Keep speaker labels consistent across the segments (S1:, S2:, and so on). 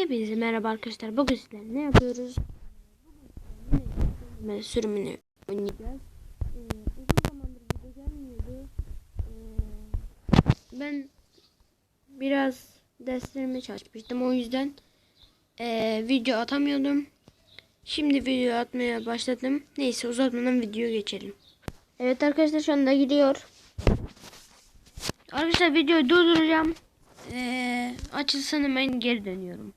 S1: Hepinize merhaba arkadaşlar. Bugün sizlerle ne yapıyoruz? Bugün sürümünü oynayacağız. Ee, uzun zamandır video gelmiyordu. Ee, ben biraz derslerime çalışmıştım. O yüzden ee, video atamıyordum. Şimdi video atmaya başladım. Neyse uzatmadan videoya geçelim. Evet arkadaşlar şu anda gidiyor. Arkadaşlar videoyu durduracağım. Ee, açılsın hemen geri dönüyorum.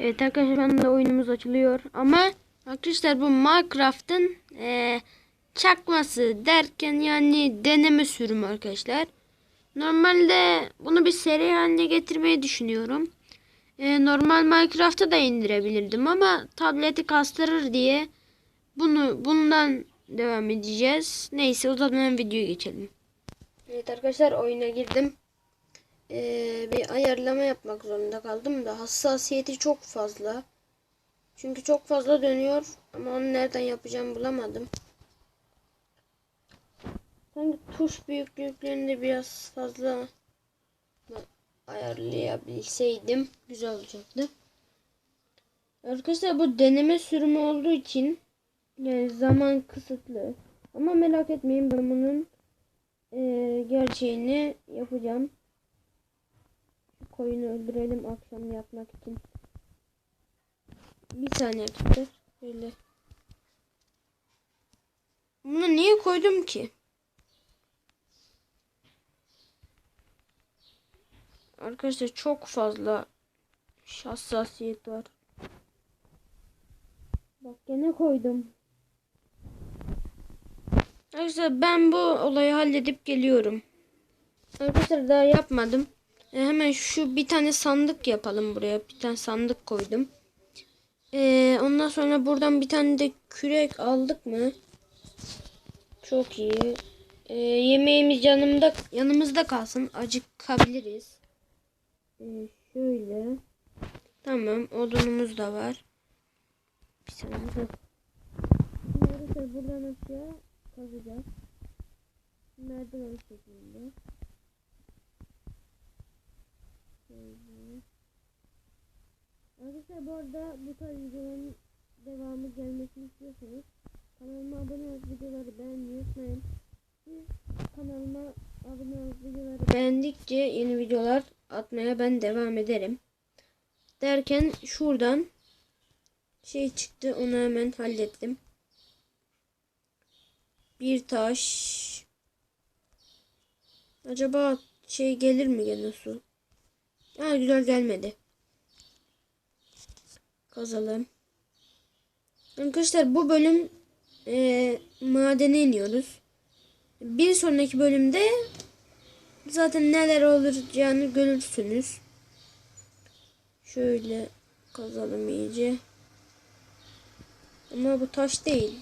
S1: Evet arkadaşlar şu anda oyunumuz açılıyor. Ama arkadaşlar bu Minecraft'ın ee, çakması derken yani deneme sürümü arkadaşlar. Normalde bunu bir seri haline getirmeyi düşünüyorum. Ee, normal Minecraft'ı da indirebilirdim ama tableti kastırır diye bunu bundan devam edeceğiz. Neyse o videoya geçelim. Evet arkadaşlar oyuna girdim. Ee, bir ayarlama yapmak zorunda kaldım da hassasiyeti çok fazla. Çünkü çok fazla dönüyor ama onu nereden yapacağım bulamadım. Sanki tuş büyüklüklerini de biraz fazla ayarlayabilseydim güzel olacaktı. Arkadaşlar bu deneme sürümü olduğu için yani zaman kısıtlı. Ama merak etmeyin ben bunun e, gerçeğini yapacağım. Koyunu öldürelim akşam yapmak için. Bir saniye arkadaşlar. Böyle. Bunu niye koydum ki? Arkadaşlar çok fazla hassasiyet var. Bak gene koydum. Arkadaşlar ben bu olayı halledip geliyorum. Arkadaşlar daha yapmadım. E, hemen şu bir tane sandık yapalım buraya. Bir tane sandık koydum. E, ondan sonra buradan bir tane de kürek aldık mı? Çok iyi. E, yemeğimiz yanımda yanımızda kalsın. Acıkabiliriz. E, şöyle. Tamam. Odunumuz da var. Bir saniye. Şimdi buradan aşağı kazacağız. Merdiven şeklinde. Şöyle. Arkadaşlar bu arada bu tarz videoların devamı gelmesini istiyorsanız kanalıma abone olup videoları beğenmeyi unutmayın. Siz kanalıma abone olup videoları beğendikçe yeni videolar atmaya ben devam ederim. Derken şuradan şey çıktı onu hemen hallettim. Bir taş. Acaba şey gelir mi gene su? Ha güzel gelmedi. Kazalım. Arkadaşlar bu bölüm e, madene iniyoruz. Bir sonraki bölümde zaten neler olacağını görürsünüz. Şöyle kazalım iyice. Ama bu taş değil.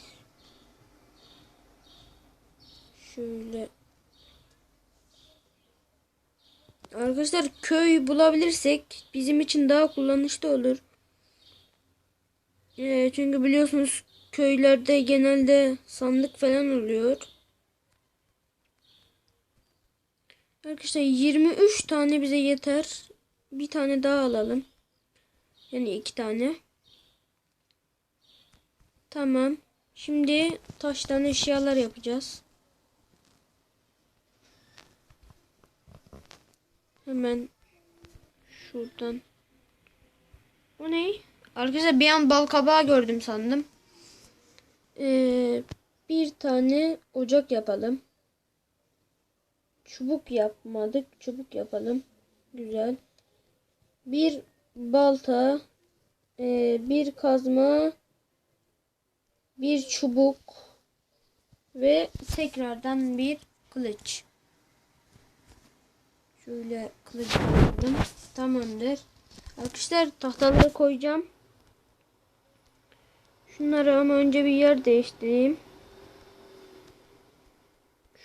S1: Şöyle. Arkadaşlar köy bulabilirsek bizim için daha kullanışlı olur. Ee, çünkü biliyorsunuz köylerde genelde sandık falan oluyor. Arkadaşlar 23 tane bize yeter. Bir tane daha alalım. Yani iki tane. Tamam. Şimdi taştan eşyalar yapacağız. Hemen şuradan. O ne? Arkadaşlar bir an bal kabağı gördüm sandım. Ee, bir tane ocak yapalım. Çubuk yapmadık. Çubuk yapalım. Güzel. Bir balta. E, bir kazma. Bir çubuk. Ve tekrardan bir kılıç. Şöyle kılıç aldım. Tamamdır. Arkadaşlar tahtaları koyacağım. Şunları ama önce bir yer değiştireyim.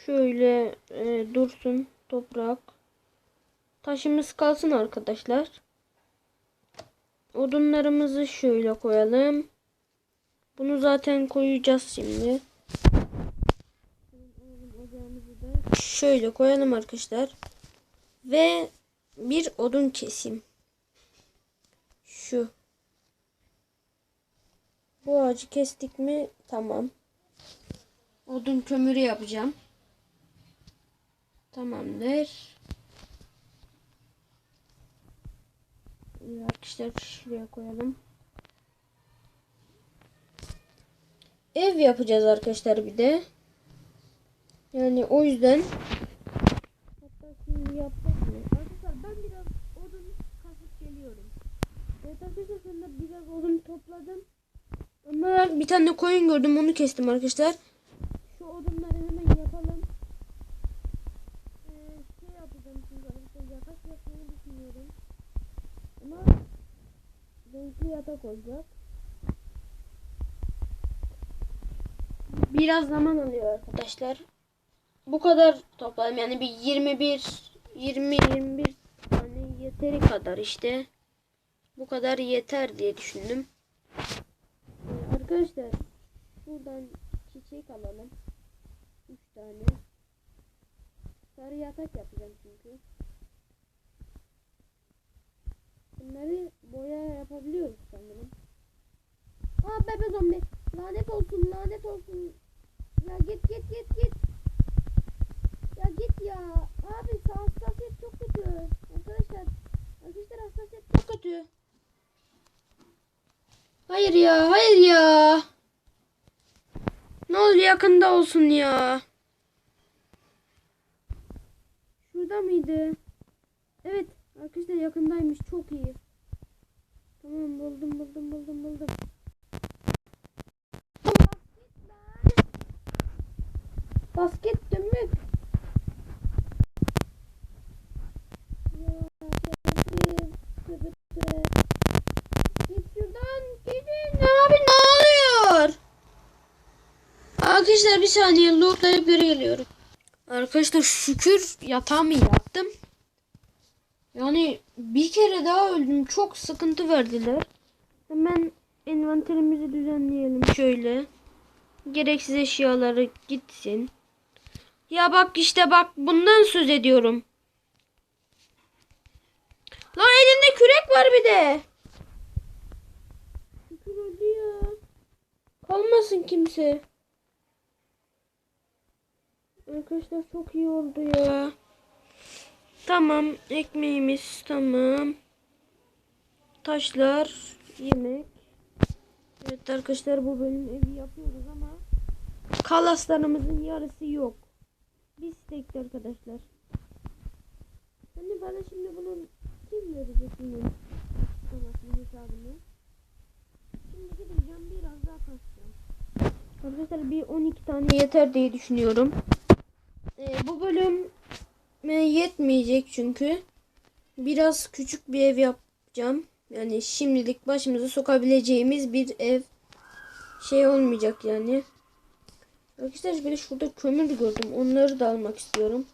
S1: Şöyle e, dursun toprak. Taşımız kalsın arkadaşlar. Odunlarımızı şöyle koyalım. Bunu zaten koyacağız şimdi. Şöyle koyalım arkadaşlar. Ve bir odun keseyim. şu. Bu ağacı kestik mi? Tamam. Odun kömürü yapacağım. Tamamdır. Arkadaşlar şuraya koyalım. Ev yapacağız arkadaşlar bir de. Yani o yüzden hatta şimdi yapsak mı? Arkadaşlar ben biraz odun kasıp geliyorum. Evet arkadaşlar ben de biraz odun topladım. Ama bir tane koyun gördüm onu kestim arkadaşlar. Şu odunları hemen yapalım. Ee, şey yapacağım şimdi arkadaşlar yatak yapmayı düşünüyorum. Ama renkli yatak olacak. Biraz zaman alıyor arkadaşlar. Bu kadar topladım yani bir 21 20 21 tane yeteri kadar işte. Bu kadar yeter diye düşündüm. Arkadaşlar buradan çiçek alalım. 3 tane. Sarı yatak yapacağım çünkü. Bunları boya yapabiliyoruz sanırım. Aa bebe zombi. Lanet olsun lanet olsun. Ya git git git git. Ya git ya. Abi hassasiyet çok kötü. Arkadaşlar. Arkadaşlar hassasiyet çok kötü. Hayır ya hayır ya. Ne olur yakında olsun ya. Şurada mıydı? Evet arkadaşlar yakındaymış çok iyi. Tamam buldum buldum buldum buldum. Basket dönmek. Ya şerefsiz. Sıkıntı. Git şuradan gidin. Abi ne oluyor? Arkadaşlar bir saniye lootlayıp geri geliyorum. Arkadaşlar şükür yatağımı yaptım. Yani bir kere daha öldüm. Çok sıkıntı verdiler. Hemen envanterimizi düzenleyelim şöyle. Gereksiz eşyaları gitsin. Ya bak işte bak bundan söz ediyorum. Lan elinde kürek var bir de. Öldü ya. Kalmasın kimse. Arkadaşlar çok iyi oldu ya. Tamam ekmeğimiz tamam. Taşlar, yemek. Evet arkadaşlar bu bölüm evi yapıyoruz ama kalaslarımızın yarısı yok. Biz tek arkadaşlar. Hani bana şimdi bunun kim verecek bunun açıklamasını hesabını? Şimdi gideceğim biraz daha kasacağım. Arkadaşlar bir 12 tane yeter diye düşünüyorum. Ee, bu bölüm yetmeyecek çünkü. Biraz küçük bir ev yapacağım. Yani şimdilik başımıza sokabileceğimiz bir ev şey olmayacak yani. Arkadaşlar bir de şurada kömür gördüm. Onları da almak istiyorum.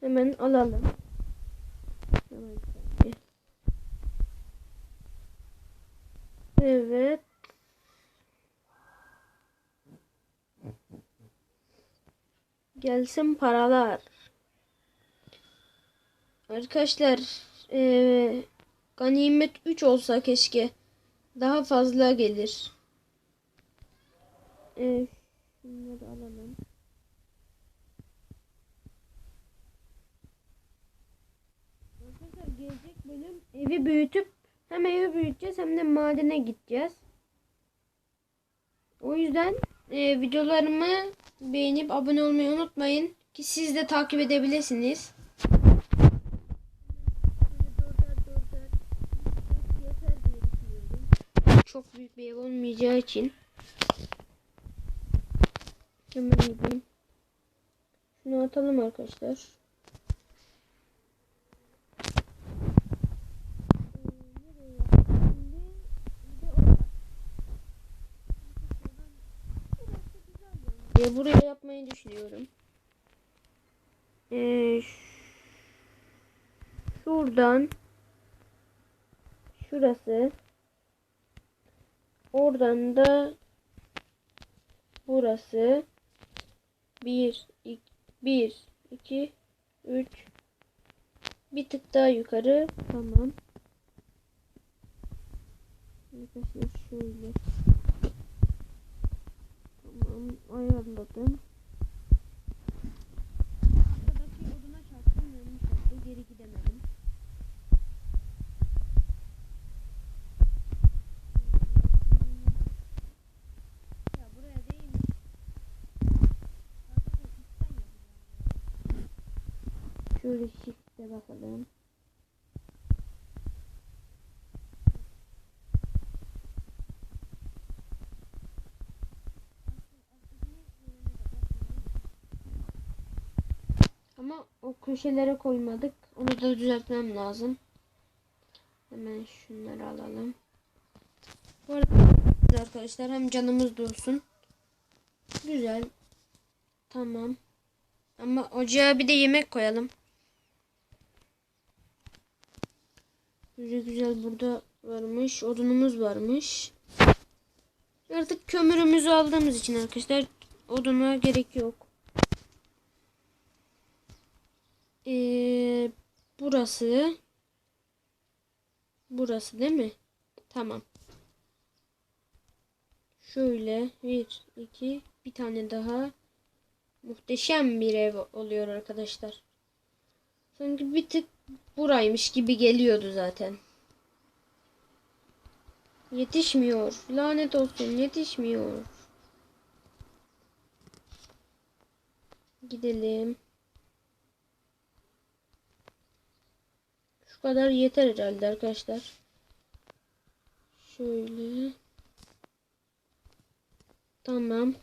S1: Hemen alalım. Evet. Gelsin paralar. Arkadaşlar eee ganimet 3 olsa keşke. Daha fazla gelir. Eee şunları alalım. Arkadaşlar gelecek bölüm evi büyütüp hem evi büyüteceğiz hem de madene gideceğiz. O yüzden e, videolarımı beğenip abone olmayı unutmayın ki siz de takip edebilirsiniz. Çok büyük bir ev olmayacağı için. Hemen gideyim. Şunu atalım arkadaşlar. Ee, buraya yapmayı düşünüyorum. Ee, şuradan şurası. Oradan da burası. 1 2 1 2 3 bir tık daha yukarı. Tamam. Arkadaşlar şöyle. Tamam ayarladım. Arkadaki oduna çarptım yanlış oldu. Geri gidemedim. Ya buraya yapacağım ya. Şöyle shift'e bakalım. Ama o köşelere koymadık. Onu da düzeltmem lazım. Hemen şunları alalım. Bu arada arkadaşlar hem canımız dolsun. Güzel. Tamam. Ama ocağa bir de yemek koyalım. Güzel güzel burada varmış. Odunumuz varmış. Artık kömürümüzü aldığımız için arkadaşlar oduna gerek yok. Ee, burası burası değil mi? Tamam. Şöyle bir iki bir tane daha muhteşem bir ev oluyor arkadaşlar. Sanki bir tık buraymış gibi geliyordu zaten. Yetişmiyor. Lanet olsun yetişmiyor. Gidelim. Şu kadar yeter herhalde arkadaşlar. Şöyle. Tamam.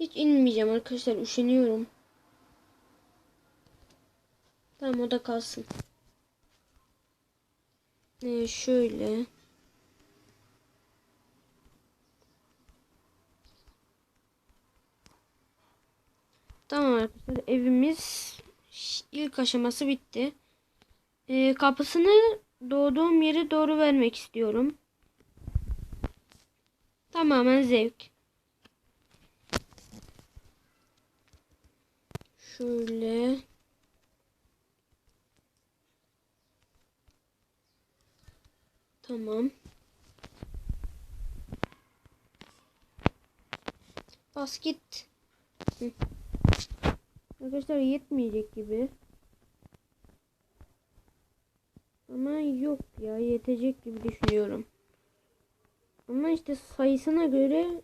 S1: Hiç inmeyeceğim arkadaşlar. Üşeniyorum. Tamam o da kalsın. Ee, şöyle. Tamam arkadaşlar evimiz ilk aşaması bitti. Ee, kapısını doğduğum yere doğru vermek istiyorum. Tamamen zevk. Şöyle. Tamam. Bas git. Hı. Arkadaşlar yetmeyecek gibi. Ama yok ya yetecek gibi düşünüyorum. Ama işte sayısına göre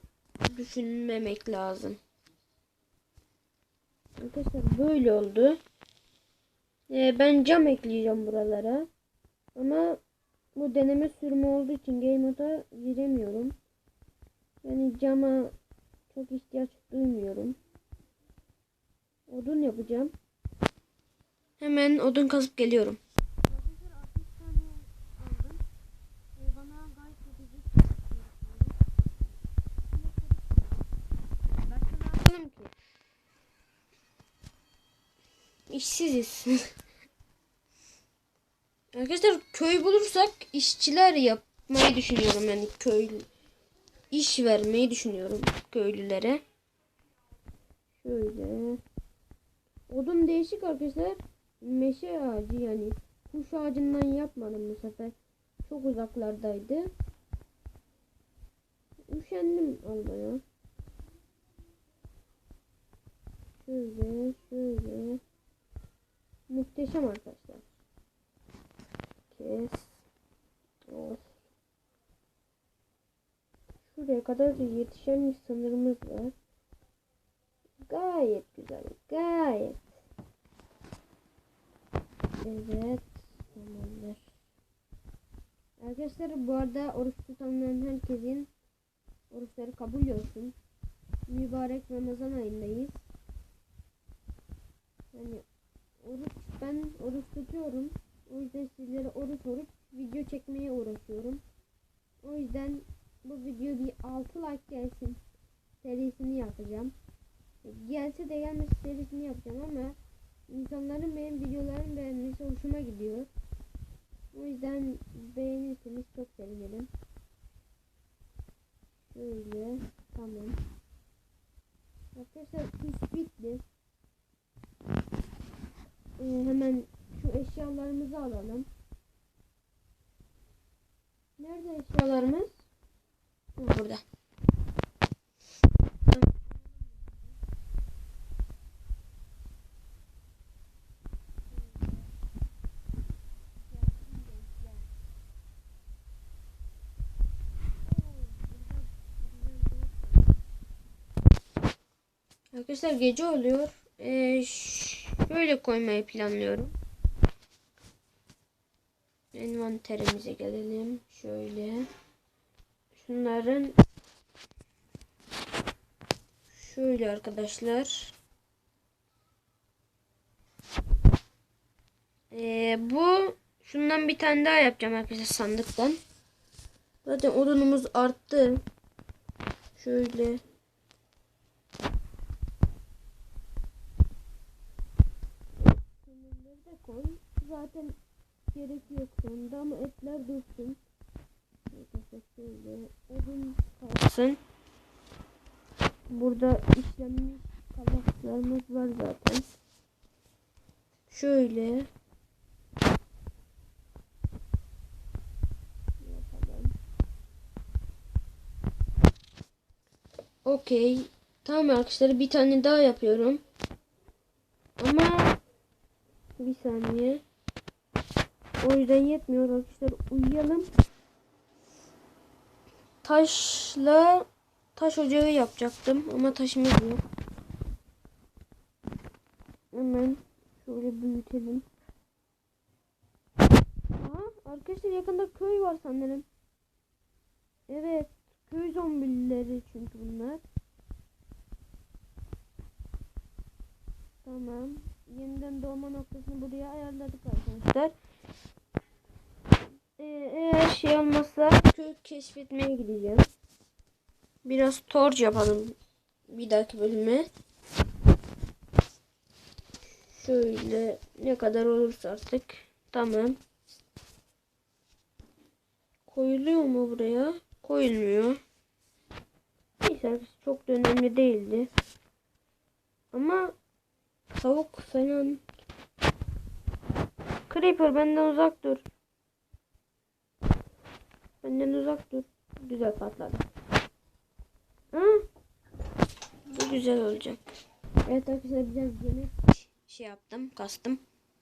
S1: düşünmemek lazım. Arkadaşlar böyle oldu. Ee, ben cam ekleyeceğim buralara. Ama bu deneme sürümü olduğu için Game Mode'a giremiyorum. Yani cama çok ihtiyaç duymuyorum. Odun yapacağım. Hemen odun kazıp geliyorum. İşsiziz. Arkadaşlar köy bulursak işçiler yapmayı düşünüyorum yani köy iş vermeyi düşünüyorum köylülere. Şöyle. Odun değişik arkadaşlar. Meşe ağacı yani. Kuş ağacından yapmadım bu sefer. Çok uzaklardaydı. Üşendim almaya. Şöyle şöyle. Muhteşem arkadaşlar. Kes. Of. Şuraya kadar yetişen bir sınırımız var. Gayet güzel. Gayet. Evet. Tamamdır. Arkadaşlar bu arada oruç tutanların herkesin oruçları kabul olsun. Mübarek Ramazan ayındayız. Yani oruç ben oruç tutuyorum. O yüzden sizlere oruç oruç video çekmeye uğraşıyorum. O yüzden bu video bir 6 like gelsin serisini yapacağım. Gelse de gelmesi serisini yapacağım ama insanların benim videolarımı beğenmesi hoşuma gidiyor. O yüzden beğenirseniz çok sevinirim. Şöyle tamam. Arkadaşlar iş bitti. Ee, hemen eşyalarımızı alalım. Nerede eşyalarımız? Burada. Arkadaşlar gece oluyor. Ee, şöyle koymayı planlıyorum. Envanterimize gelelim. Şöyle. Şunların şöyle arkadaşlar. Ee, bu şundan bir tane daha yapacağım arkadaşlar sandıktan. Zaten odunumuz arttı. Şöyle. Kömürleri de koy. Zaten gerek yok sonunda ama etler dursun. Arkadaşlar şöyle odun kalsın. Burada işlenmiş kabaklarımız var zaten. Şöyle. Okey. Tamam arkadaşlar bir tane daha yapıyorum. Ama bir saniye. O yüzden yetmiyor arkadaşlar. Uyuyalım. Taşla taş ocağı yapacaktım ama taşımız yok. Hemen şöyle büyütelim. Aa, arkadaşlar yakında köy var sanırım. Evet. Köy zombileri çünkü bunlar. Tamam. Yeniden doğma noktasını buraya ayarladık arkadaşlar. Ee, eğer şey olmazsa köy keşfetmeye gideceğim. Biraz torç yapalım bir dahaki bölüme. Şöyle ne kadar olursa artık. Tamam. Koyuluyor mu buraya? Koyulmuyor. Neyse çok da önemli değildi. Ama tavuk falan. Creeper benden uzak dur. Benden uzak dur. Güzel patladı. Hı? Bu güzel olacak. Evet arkadaşlar biraz yemek şey yaptım, kastım.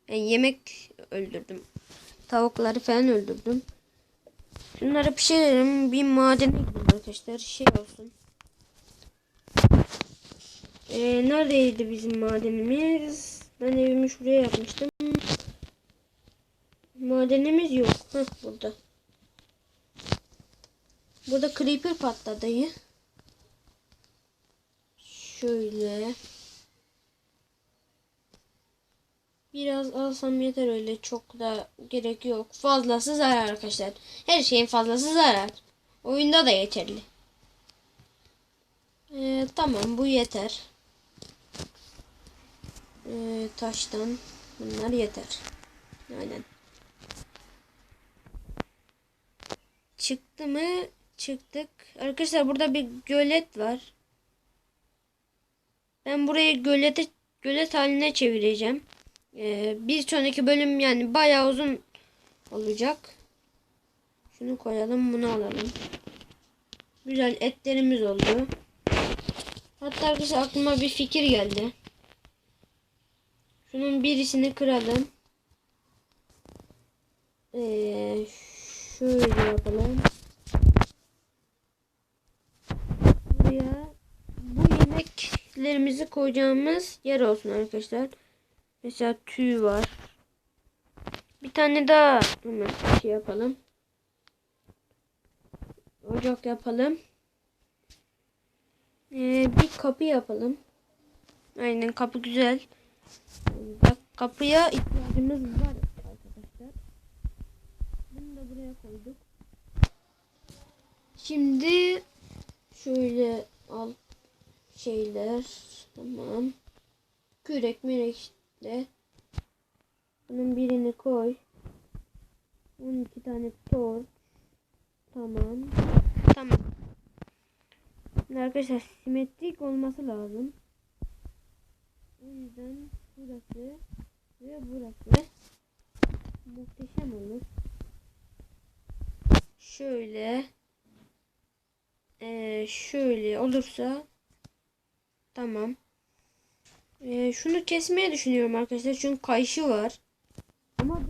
S1: Yani yemek öldürdüm. Tavukları falan öldürdüm. Şunları pişirelim. Bir madene gidelim arkadaşlar. Şey olsun. Ee, neredeydi bizim madenimiz? Ben evimi şuraya yapmıştım. Madenimiz yok. Heh, burada. Burada creeper patladı. Şöyle. Biraz alsam yeter öyle. Çok da gerek yok. Fazlası zarar arkadaşlar. Her şeyin fazlası zarar. Oyunda da yeterli. Ee, tamam bu yeter. Ee, taştan bunlar yeter. Aynen. Çıktı mı? Çıktık. Arkadaşlar burada bir gölet var. Ben burayı gölete gölet haline çevireceğim. Ee, bir sonraki bölüm yani bayağı uzun olacak. Şunu koyalım, bunu alalım. Güzel etlerimiz oldu. Hatta arkadaşlar aklıma bir fikir geldi. Şunun birisini kıralım. Ee, şöyle yapalım. Buraya bu yemeklerimizi koyacağımız yer olsun arkadaşlar. Mesela tüy var. Bir tane daha hemen şey yapalım. Ocak yapalım. Ee, bir kapı yapalım. Aynen kapı güzel. Bak kapıya ihtiyacımız var arkadaşlar. Bunu da buraya koyduk. Şimdi şöyle al şeyler tamam. Kürek mürek de bunun birini koy. 12 tane torç. Tamam. Tamam. Şimdi arkadaşlar simetrik olması lazım. O yüzden burası ve burası. muhteşem olur. Şöyle ee, şöyle olursa tamam. Ee, şunu kesmeye düşünüyorum arkadaşlar çünkü kayışı var. Ama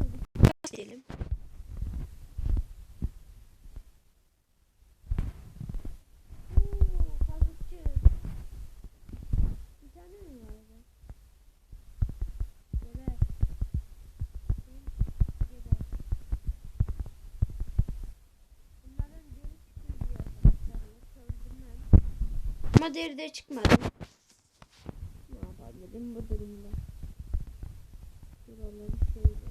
S1: öldürmem. Ama deri de çıkmadı. Yapabilirim bu durumda? Şuraları şöyle.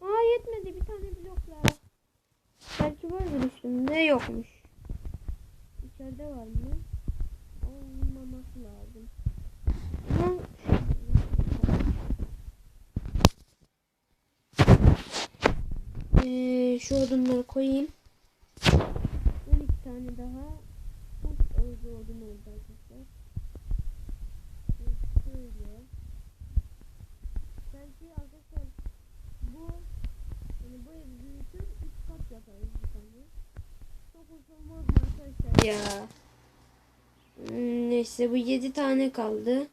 S1: Aa yetmedi bir tane blokla. Belki vardır üstünde yokmuş. İçeride var mı? Olmaması lazım. Ama ee, şu odunları koyayım. 12 tane daha. Uf, oldu odun oldu arkadaşlar. Şöyle. Belki arkadaşlar bu yani bu evi büyütür 3 kat yaparız bir tane. Çok arkadaşlar ya? Hmm, Neyse bu 7 tane kaldı.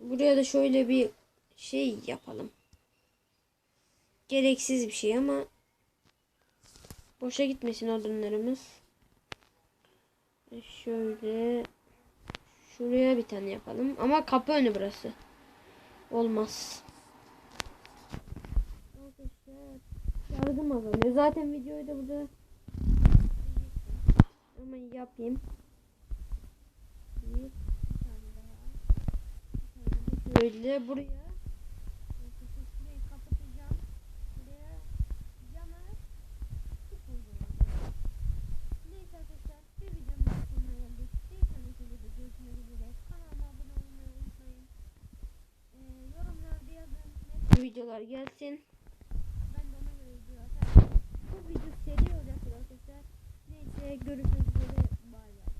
S1: Buraya da şöyle bir şey yapalım. Gereksiz bir şey ama boşa gitmesin odunlarımız. E, Şöyle şuraya bir tane yapalım ama kapı önü burası. Olmaz. Arkadaşlar yardım azalıyor. Zaten videoyu da burada ama yapayım. Şöyle buraya. Arkadaşlar şurayı kapatacağım. Buraya cama su koyacağım. Neyse arkadaşlar bir videonun daha sonuna geldik. Bir sonraki videoda görüşmek üzere. Kanalıma abone olmayı unutmayın. Ee, yorumlarda yazın. Ne tür videolar gelsin. Ben de ona göre video atarım. Bu video seri olacaktır arkadaşlar. Neyse bay.